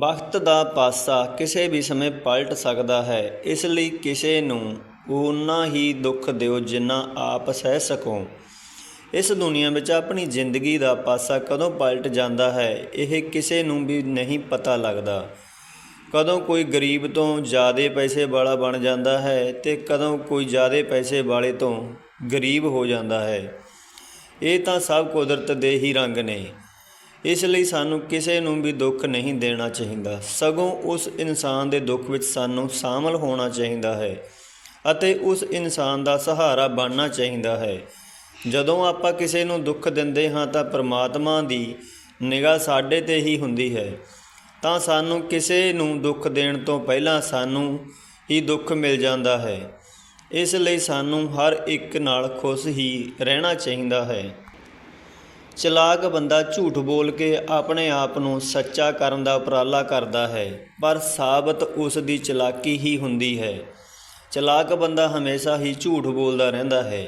ਵਕਤ ਦਾ ਪਾਸਾ ਕਿਸੇ ਵੀ ਸਮੇਂ ਪਲਟ ਸਕਦਾ ਹੈ, ਇਸ ਲਈ ਕਿਸੇ ਨੂੰ ਓਨਾ ਹੀ ਦੁੱਖ ਦਿਓ ਜਿੰਨਾ ਆਪ ਸਹਿ ਸਕੋ। ਇਸ ਦੁਨੀਆ ਵਿੱਚ ਆਪਣੀ ਜ਼ਿੰਦਗੀ ਦਾ ਪਾਸਾ ਕਦੋਂ ਪਲਟ ਜਾਂਦਾ ਹੈ, ਇਹ ਕਿਸੇ ਨੂੰ ਵੀ ਨਹੀਂ ਪਤਾ ਲੱਗਦਾ। ਕਦੋਂ ਕੋਈ ਗਰੀਬ ਤੋਂ ਜ਼ਿਆਦਾ ਪੈਸੇ ਵਾਲਾ ਬਣ ਜਾਂਦਾ ਹੈ ਤੇ ਕਦੋਂ ਕੋਈ ਜ਼ਿਆਦਾ ਪੈਸੇ ਵਾਲੇ ਤੋਂ ਗਰੀਬ ਹੋ ਜਾਂਦਾ ਹੈ। ਇਹ ਤਾਂ ਸਭ ਕੁਦਰਤ ਦੇ ਹੀ ਰੰਗ ਨੇ। ਇਸ ਲਈ ਸਾਨੂੰ ਕਿਸੇ ਨੂੰ ਵੀ ਦੁੱਖ ਨਹੀਂ ਦੇਣਾ ਚਾਹੀਦਾ। ਸਗੋਂ ਉਸ ਇਨਸਾਨ ਦੇ ਦੁੱਖ ਵਿੱਚ ਸਾਨੂੰ ਸ਼ਾਮਲ ਹੋਣਾ ਚਾਹੀਦਾ ਹੈ ਅਤੇ ਉਸ ਇਨਸਾਨ ਦਾ ਸਹਾਰਾ ਬਣਨਾ ਚਾਹੀਦਾ ਹੈ। ਜਦੋਂ ਆਪਾਂ ਕਿਸੇ ਨੂੰ ਦੁੱਖ ਦਿੰਦੇ ਹਾਂ ਤਾਂ ਪ੍ਰਮਾਤਮਾ ਦੀ ਨਿਗਾਹ ਸਾਡੇ ਤੇ ਹੀ ਹੁੰਦੀ ਹੈ। ਤਾਂ ਸਾਨੂੰ ਕਿਸੇ ਨੂੰ ਦੁੱਖ ਦੇਣ ਤੋਂ ਪਹਿਲਾਂ ਸਾਨੂੰ ਹੀ ਦੁੱਖ ਮਿਲ ਜਾਂਦਾ ਹੈ। ਇਸ ਲਈ ਸਾਨੂੰ ਹਰ ਇੱਕ ਨਾਲ ਖੁਸ਼ ਹੀ ਰਹਿਣਾ ਚਾਹੀਦਾ ਹੈ। ਚਲਾਕ ਬੰਦਾ ਝੂਠ ਬੋਲ ਕੇ ਆਪਣੇ ਆਪ ਨੂੰ ਸੱਚਾ ਕਰਨ ਦਾ ਉਪਰਾਲਾ ਕਰਦਾ ਹੈ, ਪਰ ਸਾਬਤ ਉਸ ਦੀ ਚਲਾਕੀ ਹੀ ਹੁੰਦੀ ਹੈ। ਚਲਾਕ ਬੰਦਾ ਹਮੇਸ਼ਾ ਹੀ ਝੂਠ ਬੋਲਦਾ ਰਹਿੰਦਾ ਹੈ।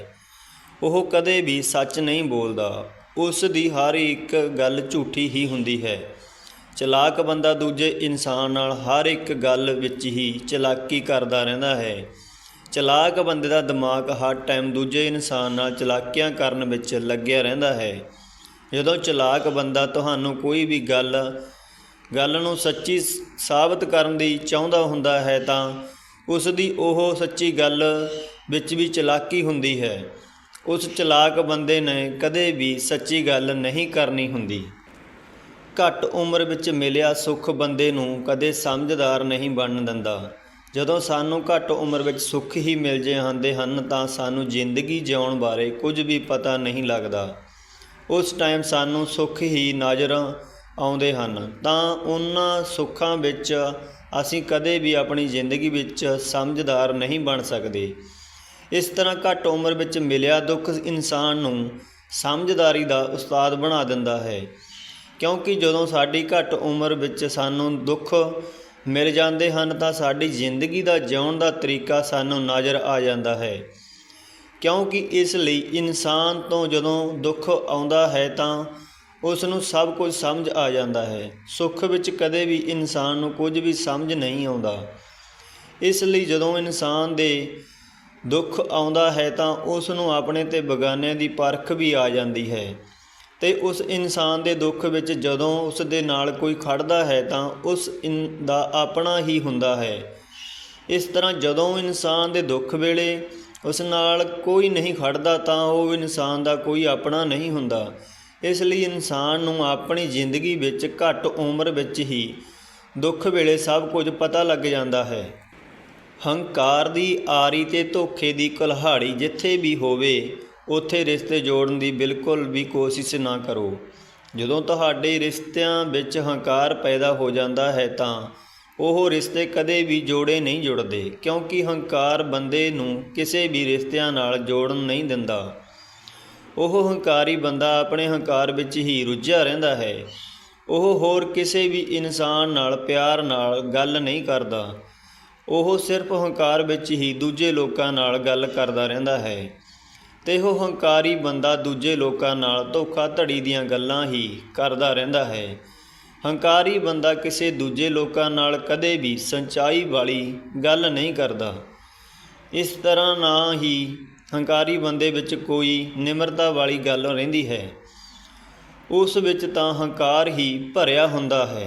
ਉਹ ਕਦੇ ਵੀ ਸੱਚ ਨਹੀਂ ਬੋਲਦਾ। ਉਸ ਦੀ ਹਰ ਇੱਕ ਗੱਲ ਝੂਠੀ ਹੀ ਹੁੰਦੀ ਹੈ। ਚਲਾਕ ਬੰਦਾ ਦੂਜੇ ਇਨਸਾਨ ਨਾਲ ਹਰ ਇੱਕ ਗੱਲ ਵਿੱਚ ਹੀ ਚਲਾਕੀ ਕਰਦਾ ਰਹਿੰਦਾ ਹੈ। ਚਲਾਕ ਬੰਦੇ ਦਾ ਦਿਮਾਗ ਹਰ ਟਾਈਮ ਦੂਜੇ ਇਨਸਾਨ ਨਾਲ ਚਲਾਕੀਆਂ ਕਰਨ ਵਿੱਚ ਲੱਗਿਆ ਰਹਿੰਦਾ ਹੈ। ਜਦੋਂ ਚਲਾਕ ਬੰਦਾ ਤੁਹਾਨੂੰ ਕੋਈ ਵੀ ਗੱਲ ਗੱਲ ਨੂੰ ਸੱਚੀ ਸ- ਸਾਬਤ ਕਰਨ ਦੀ ਚਾਹੁੰਦਾ ਹੁੰਦਾ ਹੈ ਤਾਂ ਉਸ ਦੀ ਉਹ ਸੱਚੀ ਗੱਲ ਵਿੱਚ ਵੀ ਚਲਾਕੀ ਹੁੰਦੀ ਹੈ। ਉਸ ਚਲਾਕ ਬੰਦੇ ਨੇ ਕਦੇ ਵੀ ਸੱਚੀ ਗੱਲ ਨਹੀਂ ਕਰਨੀ ਹੁੰਦੀ। ਘੱਟ ਉਮਰ ਵਿੱਚ ਮਿਲਿਆ ਸੁੱਖ ਬੰਦੇ ਨੂੰ ਕਦੇ ਸਮਝਦਾਰ ਨਹੀਂ ਬਣਨ ਦਿੰਦਾ। ਜਦੋਂ ਸਾਨੂੰ ਘੱਟ ਉਮਰ ਵਿੱਚ ਸੁੱਖ ਹੀ ਮਿਲ ਜਾਂਦੇ ਹਨ ਤਾਂ ਸਾਨੂੰ ਜ਼ਿੰਦਗੀ ਜਿਉਣ ਬਾਰੇ ਕੁਝ ਵੀ ਪਤਾ ਨਹੀਂ ਲੱਗਦਾ। ਉਸ ਟਾਈਮ ਸਾਨੂੰ ਸੁੱਖ ਹੀ ਨਜ਼ਰ ਆਉਂਦੇ ਹਨ। ਤਾਂ ਉਹਨਾਂ ਸੁੱਖਾਂ ਵਿੱਚ ਅਸੀਂ ਕਦੇ ਵੀ ਆਪਣੀ ਜ਼ਿੰਦਗੀ ਵਿੱਚ ਸਮਝਦਾਰ ਨਹੀਂ ਬਣ ਸਕਦੇ। ਇਸ ਤਰ੍ਹਾਂ ਘੱਟ ਉਮਰ ਵਿੱਚ ਮਿਲਿਆ ਦੁੱਖ ਇਨਸਾਨ ਨੂੰ ਸਮਝਦਾਰੀ ਦਾ ਉਸਤਾਦ ਬਣਾ ਦਿੰਦਾ ਹੈ। ਕਿਉਂਕਿ ਜਦੋਂ ਸਾਡੀ ਘੱਟ ਉਮਰ ਵਿੱਚ ਸਾਨੂੰ ਦੁੱਖ ਮਿਲ ਜਾਂਦੇ ਹਨ, ਤਾਂ ਸਾਡੀ ਜ਼ਿੰਦਗੀ ਦਾ ਜਿਉਣ ਦਾ ਤਰੀਕਾ ਸਾਨੂੰ ਨਜ਼ਰ ਆ ਜਾਂਦਾ ਹੈ। ਕਿਉਂਕਿ ਇਸ ਲਈ ਇਨਸਾਨ ਤੋਂ ਜਦੋਂ ਦੁੱਖ ਆਉਂਦਾ ਹੈ ਤਾਂ ਉਸ ਨੂੰ ਸਭ ਕੁਝ ਸਮਝ ਆ ਜਾਂਦਾ ਹੈ। ਸੁੱਖ ਵਿੱਚ ਕਦੇ ਵੀ ਇਨਸਾਨ ਨੂੰ ਕੁਝ ਵੀ ਸਮਝ ਨਹੀਂ ਆਉਂਦਾ। ਇਸ ਲਈ ਜਦੋਂ ਇਨਸਾਨ ਦੇ ਦੁੱਖ ਆਉਂਦਾ ਹੈ ਤਾਂ ਉਸ ਨੂੰ ਆਪਣੇ ਤੇ ਬਗਾਨਿਆਂ ਦੀ ਪਰਖ ਵੀ ਆ ਜਾਂਦੀ ਹੈ ਤੇ ਉਸ ਇਨਸਾਨ ਦੇ ਦੁੱਖ ਵਿੱਚ ਜਦੋਂ ਉਸ ਦੇ ਨਾਲ ਕੋਈ ਖੜਦਾ ਹੈ ਤਾਂ ਉਸ ਇਨ ਦਾ ਆਪਣਾ ਹੀ ਹੁੰਦਾ ਹੈ। ਇਸ ਤਰ੍ਹਾਂ ਜਦੋਂ ਇਨਸਾਨ ਦੇ ਦੁੱਖ ਵੇਲੇ ਉਸ ਨਾਲ ਕੋਈ ਨਹੀਂ ਖੜਦਾ ਤਾਂ ਉਹ ਇਨਸਾਨ ਦਾ ਕੋਈ ਆਪਣਾ ਨਹੀਂ ਹੁੰਦਾ। ਇਸ ਲਈ ਇਨਸਾਨ ਨੂੰ ਆਪਣੀ ਜ਼ਿੰਦਗੀ ਵਿੱਚ ਘੱਟ ਉਮਰ ਵਿੱਚ ਹੀ ਦੁੱਖ ਵੇਲੇ ਸਭ ਕੁਝ ਪਤਾ ਲੱਗ ਜਾਂਦਾ ਹੈ। ਹੰਕਾਰ ਦੀ ਆਰੀ ਤੇ ਧੋਖੇ ਦੀ ਕੁਲਹਾੜੀ ਜਿੱਥੇ ਵੀ ਹੋਵੇ, ਉੱਥੇ ਰਿਸ਼ਤੇ ਜੋੜਨ ਦੀ ਬਿਲਕੁਲ ਵੀ ਕੋਸ਼ਿਸ਼ ਨਾ ਕਰੋ। ਜਦੋਂ ਤੁਹਾਡੇ ਰਿਸ਼ਤਿਆਂ ਵਿੱਚ ਹੰਕਾਰ ਪੈਦਾ ਹੋ ਜਾਂਦਾ ਹੈ ਤਾਂ ਉਹ ਰਿਸ਼ਤੇ ਕਦੇ ਵੀ ਜੋੜੇ ਨਹੀਂ ਜੁੜਦੇ, ਕਿਉਂਕਿ ਹੰਕਾਰ ਬੰਦੇ ਨੂੰ ਕਿਸੇ ਵੀ ਰਿਸ਼ਤਿਆਂ ਨਾਲ ਜੋੜਨ ਨਹੀਂ ਦਿੰਦਾ। ਉਹ ਹੰਕਾਰੀ ਬੰਦਾ ਆਪਣੇ ਹੰਕਾਰ ਵਿੱਚ ਹੀ ਰੁੱਝਿਆ ਰਹਿੰਦਾ ਹੈ। ਉਹ ਹੋਰ ਕਿਸੇ ਵੀ ਇਨਸਾਨ ਨਾਲ ਪਿਆਰ ਨਾਲ ਗੱਲ ਨਹੀਂ ਕਰਦਾ। ਉਹ ਸਿਰਫ ਹੰਕਾਰ ਵਿੱਚ ਹੀ ਦੂਜੇ ਲੋਕਾਂ ਨਾਲ ਗੱਲ ਕਰਦਾ ਰਹਿੰਦਾ ਹੈ। ਤੇ ਉਹ ਹੰਕਾਰੀ ਬੰਦਾ ਦੂਜੇ ਲੋਕਾਂ ਨਾਲ ਧੋਖਾ ਧੜੀ ਦੀਆਂ ਗੱਲਾਂ ਹੀ ਕਰਦਾ ਰਹਿੰਦਾ ਹੈ। ਹੰਕਾਰੀ ਬੰਦਾ ਕਿਸੇ ਦੂਜੇ ਲੋਕਾਂ ਨਾਲ ਕਦੇ ਵੀ ਸੱਚਾਈ ਵਾਲੀ ਗੱਲ ਨਹੀਂ ਕਰਦਾ। ਇਸ ਤਰ੍ਹਾਂ ਨਾ ਹੀ ਹੰਕਾਰੀ ਬੰਦੇ ਵਿੱਚ ਕੋਈ ਨਿਮਰਤਾ ਵਾਲੀ ਗੱਲ ਰਹਿੰਦੀ ਹੈ। ਉਸ ਵਿੱਚ ਤਾਂ ਹੰਕਾਰ ਹੀ ਭਰਿਆ ਹੁੰਦਾ ਹੈ।